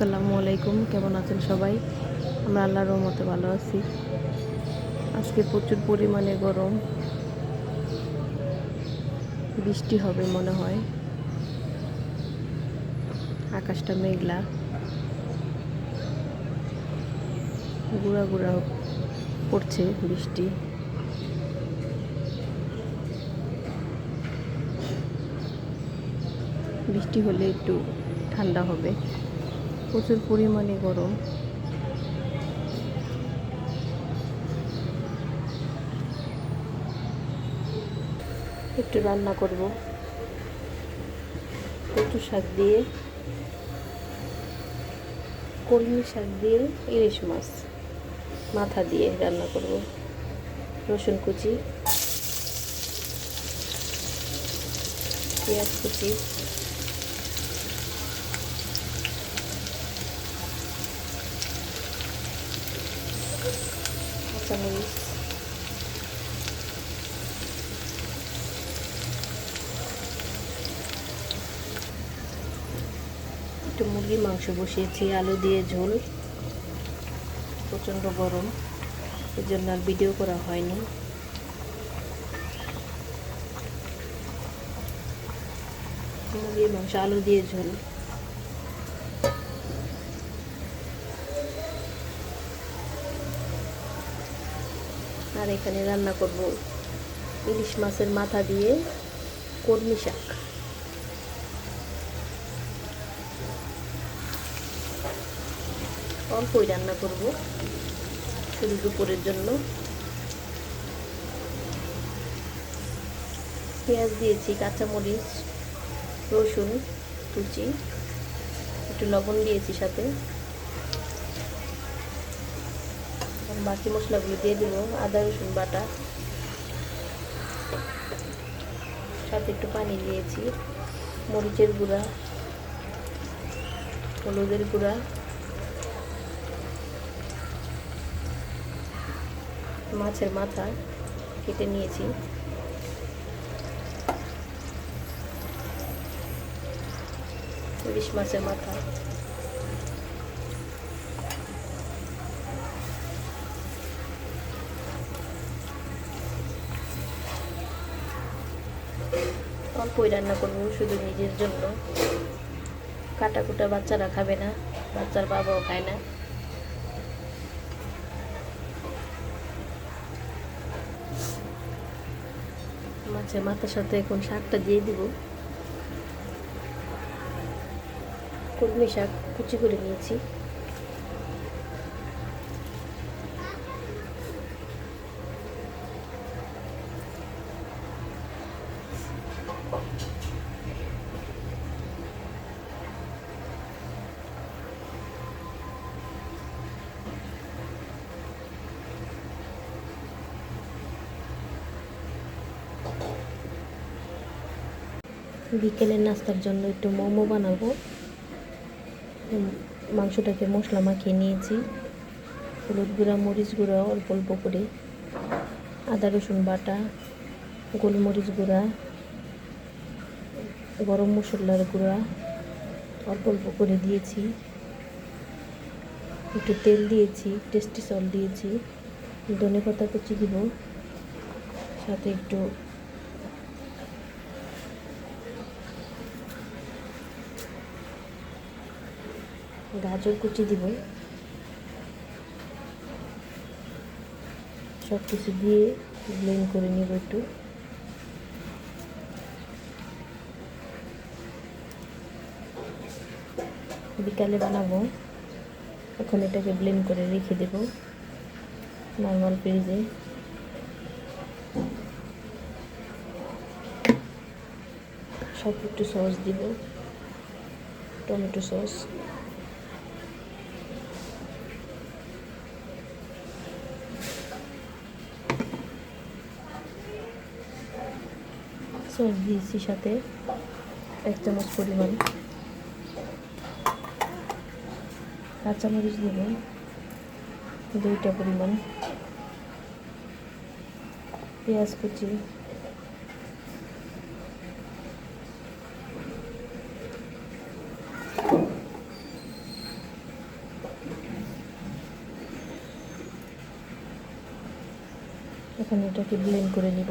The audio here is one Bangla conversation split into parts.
আসসালামু আলাইকুম, কেমন আছেন সবাই? আমরা আল্লাহর রহমতে ভালো আছি। আজকে প্রচুর পরিমাণে গরম। বৃষ্টি হবে মনে হয়। আকাশটা মেঘলা। গুড়া গুড়া পড়ছে বৃষ্টি। বৃষ্টি হলে একটু ঠান্ডা হবে। প্রচুর পরিমাণে গরম। একটু রান্না করব। কচু শাক দিয়ে, কলমি শাক দিয়ে, ইলিশ মাছ মাথা দিয়ে রান্না করব। রসুন কুচি, পেঁয়াজ কুচি। কাঁচামরিচ একটু মুরগির মাংস বসিয়েছি, আলু দিয়ে ঝোল। প্রচণ্ড গরম এর জন্য আর ভিডিও করা হয়নি। মুরগির মাংস, আলু দিয়ে ঝোল। আর এখানে রান্না করব ইলিশ মাছের মাথা দিয়ে কর্মি শাক। অল্পই রান্না করব শুধু দুপুরের জন্য। পেঁয়াজ দিয়েছি, কাঁচামরিচ, রসুন কুচি একটু লবণ দিয়েছি সাথে। বাকি মশলাগুলো দিয়ে দেব, আদা, রসুন বাটা। সাথে একটু পানি দিয়েছি, মরিচের গুঁড়া, হলুদের গুঁড়া। মাছের মাথা কেটে নিয়েছি। ইলিশ মাছের মাথা। অল্পই রান্না করব? শুধু নিজের জন্য। কাটা কুটা বাচ্চারা খাবে না, বাচ্চার বাবাও খায় না। মাছের মাথার সাথে এখন শাকটা দিয়ে দিব। কলমি শাক কুচি করে নিয়েছি। বিকেলের নাস্তার জন্য একটু মোমো বানাবো। মাংসটাকে মশলা মাখিয়ে নিয়েছি। হলুদ গুঁড়া, মরিচ গুঁড়া, অল্প অল্প করে। আদা, রসুন বাটা, গোলমরিচ গুঁড়া, গরম মশলার গুঁড়া অল্প অল্প করে দিয়েছি। একটু তেল দিয়েছি, টেস্টি সল দিয়েছি। ধনে পাতা কুচি দিব, সাথে একটু গাজর কুচি দিব। সব কিছু দিয়ে ব্লেন্ড করে নেব একটু। বিকালে বানাবো। এখন এটাকে ব্লেন্ড করে রেখে দেব নর্মাল ফ্রিজে সব একটু সস দিব। টমেটো সস সস দিয়েছি সাথে। এক চামচ পরিমাণ। কাঁচামরিচ দেব। দুইটা পরিমাণ। পেঁয়াজ কুচি। এখন এটাকে ব্লেন্ড করে নিব।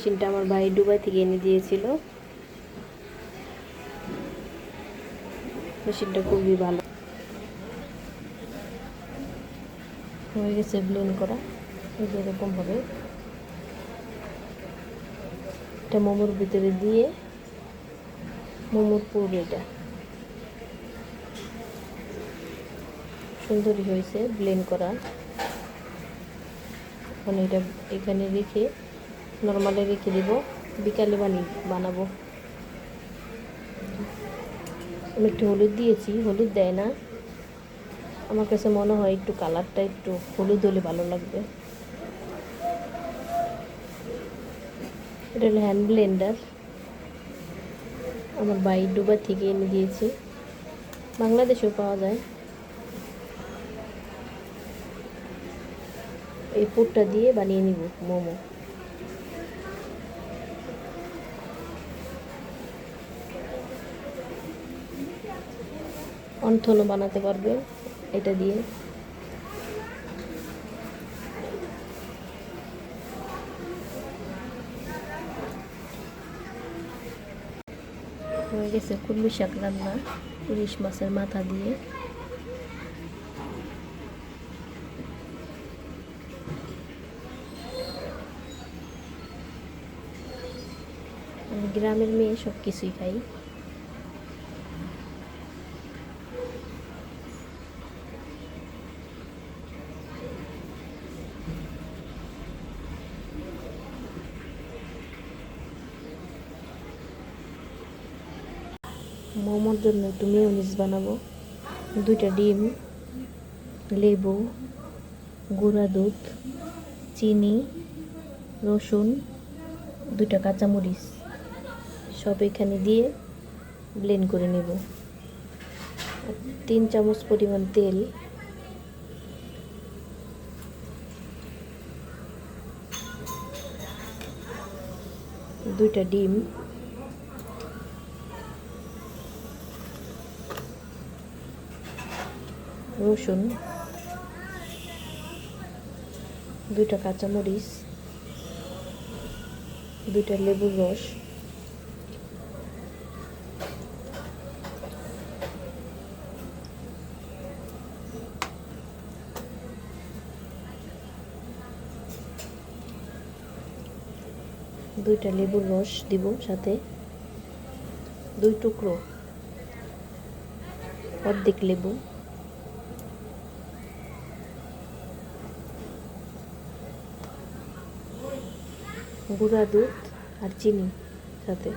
মেশিনটা আমার ভাই দুবাই থেকে এনে দিয়েছিল। মেশিনটা খুবই ভালো। হয়ে গেছে ব্লেন্ড করা। এই যে এরকম হবে। এটা মোমোর ভিতরে দিয়ে মোমোর পুর এটা। সুন্দরই হয়েছে ব্লেন্ড করা। এখন এটা এখানে রেখে নর্মালে রেখে দেবো। বিকালে বানি, বানাবো। আমি একটু হলুদ দিয়েছি, হলুদ দেয় না। আমার কাছে মনে হয় একটু কালারটা একটু হলুদ হলে ভালো লাগবে। এটা হলো হ্যান্ড ব্লেন্ডার আমার বাই ডুবা থেকে এনে দিয়েছি। বাংলাদেশেও পাওয়া যায়। এই পুরটা দিয়ে বানিয়ে নিব, মোমো। অন্থনও বানাতে পারবে এটা দিয়ে। হয়ে গেছে কুলমি শাক রান্না, ইলিশ মাছের মাথা দিয়ে। গ্রামের মেয়ে সব কিছুই খাই। মোমোর জন্য একটু মেয়োনিজ বানাবো, দুইটা ডিম, লেবু, গুঁড়া দুধ, চিনি, রসুন, দুইটা কাঁচামরিচ, সব এখানে দিয়ে ব্লেন্ড করে নেব। তিন চামচ পরিমাণ তেল। দুইটা ডিম। রসুন, দুইটা কাঁচামরিচ, দুইটা লেবুর রস, দুইটা লেবুর রস দিব সাথে, দুই টুকরো অর্ধেক লেবু। গুঁড়া দুধ আর চিনি সাথে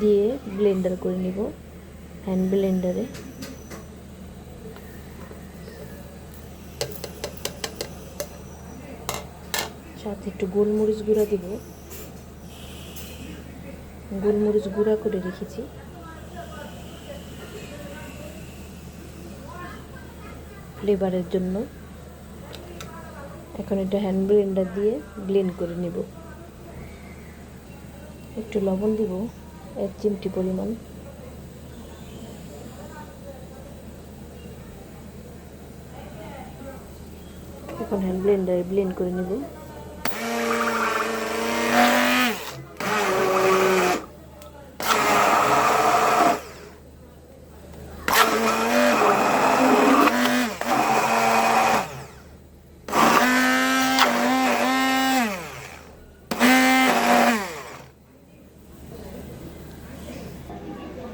দিয়ে ব্লেন্ডার করে নিব হ্যান্ড ব্লেন্ডারে সাথে একটু গোলমরিচ গুঁড়া দিব। গোলমরিচ গুঁড়া করে রেখেছি। ফ্লেভারের জন্য। এখন এটা হ্যান্ড ব্লেন্ডার দিয়ে ব্লেন্ড করে নেব। একটু লবণ দিব, এক চিমটি পরিমাণ। এখন হ্যান্ড ব্লেন্ডারে ব্লেন্ড করে নেব।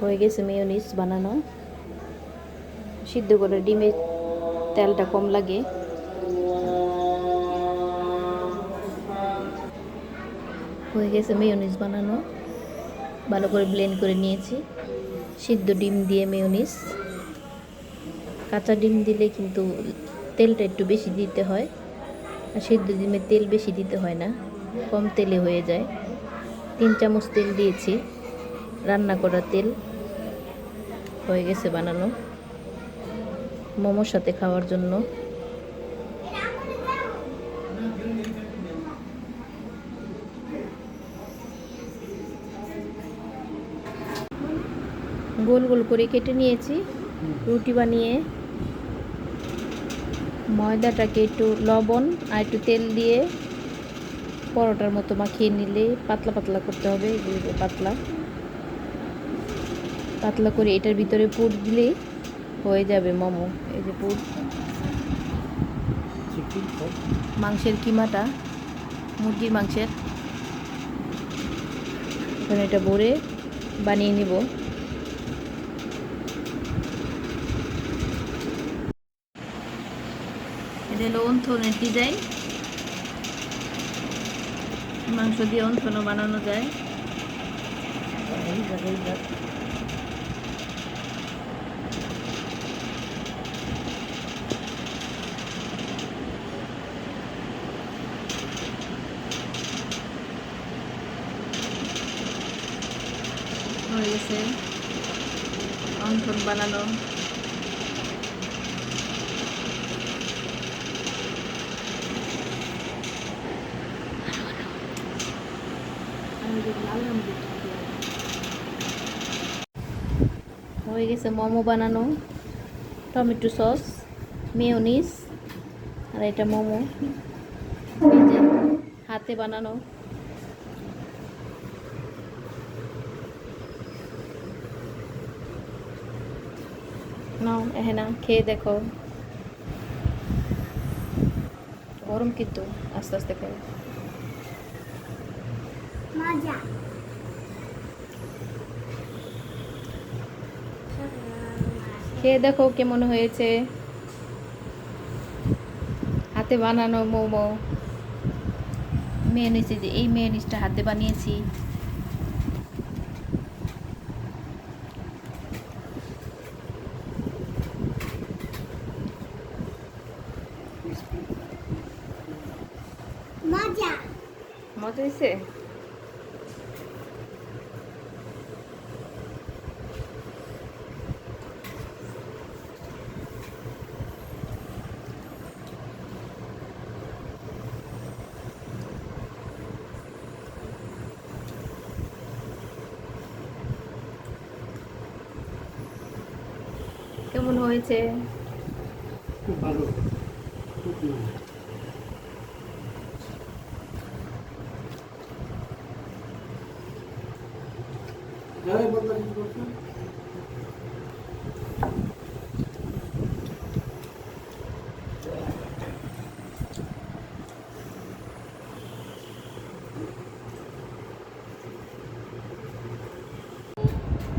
হয়ে গেছে মেয়োনিজ বানানো। সিদ্ধ করে ডিমে তেলটা কম লাগে। হয়ে গেছে মেয়োনিজ বানানো। ভালো করে ব্লেন্ড করে নিয়েছি। সিদ্ধ ডিম দিয়ে মেয়োনিজ কাঁচা ডিম দিলে কিন্তু তেলটা একটু বেশি দিতে হয়। আর সিদ্ধ ডিমে তেল বেশি দিতে হয় না। কম তেলে হয়ে যায়। তিন চামচ তেল দিয়েছি। রান্না করা তেল হয়ে গেছে বানানো। মোমোর সাথে খাওয়ার জন্য। গোল গোল করে কেটে নিয়েছি। রুটি বানিয়ে। ময়দাটাকে একটু লবণ আর একটু তেল দিয়ে পরোটার মতো মাখিয়ে নিলে পাতলা পাতলা করতে হবে, এগুলো পাতলা। পাতলা করে এটার ভিতরে পুর দিলেই হয়ে যাবে মোমো। এই যে পুর। মাংসের কিমাটা, মুরগির মাংসের। এখন এটা ভরে বানিয়ে নিব। এটা হলো ডিজাইন মাংস দিয়ে অন্থনও বানানো যায়। বানানো হয়ে গেছে মোমো বানানো টমেটো সস মেয়োনিস আর এটা মোমো। হাতে বানানো। নাও হ্যাঁ না খেয়ে দেখো। গরম কিন্তু আস্তে আস্তে মজা। খেয়ে দেখো কেমন হয়েছে। হাতে বানানো মোমো। মেয়নিস যে এই মেয়নিসটা হাতে বানিয়েছি মজা মজা হয়েছে কেমন হয়েছে? খুব ভালো। খুব ভালো।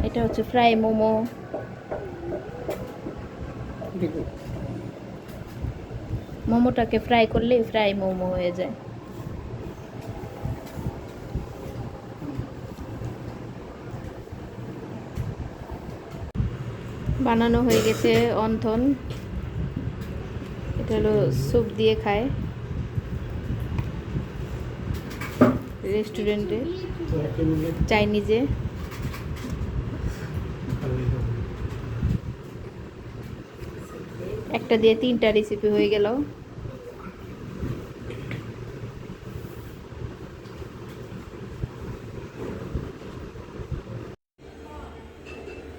এটা হচ্ছে ফ্রাই মোমো। মোমোটাকে ফ্রাই করলে ফ্রাই মোমো হয়ে যায়। বানানো হয়ে গেছে অন্থন। এটা হলো স্যুপ দিয়ে খায়। রেস্টুরেন্টে, চাইনিজে। একটা দিয়ে তিনটা রেসিপি হয়ে গেল।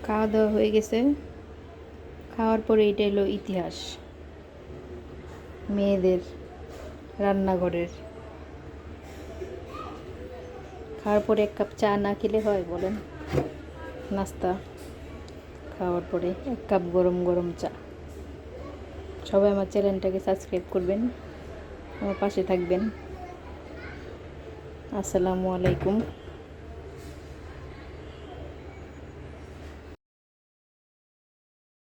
খাওয়া দাওয়া হয়ে গেছে। খাওয়ার পরে এটা হলো ইতিহাস। মেয়েদের রান্নাঘরের। খাওয়ার পরে এক কাপ চা না খেলে হয় বলেন। নাস্তা খাওয়ার পরে এক কাপ গরম গরম চা। সবাই আমার চ্যানেলটাকে সাবস্ক্রাইব করবেন, আমার পাশে থাকবেন। আসসালামু আলাইকুম।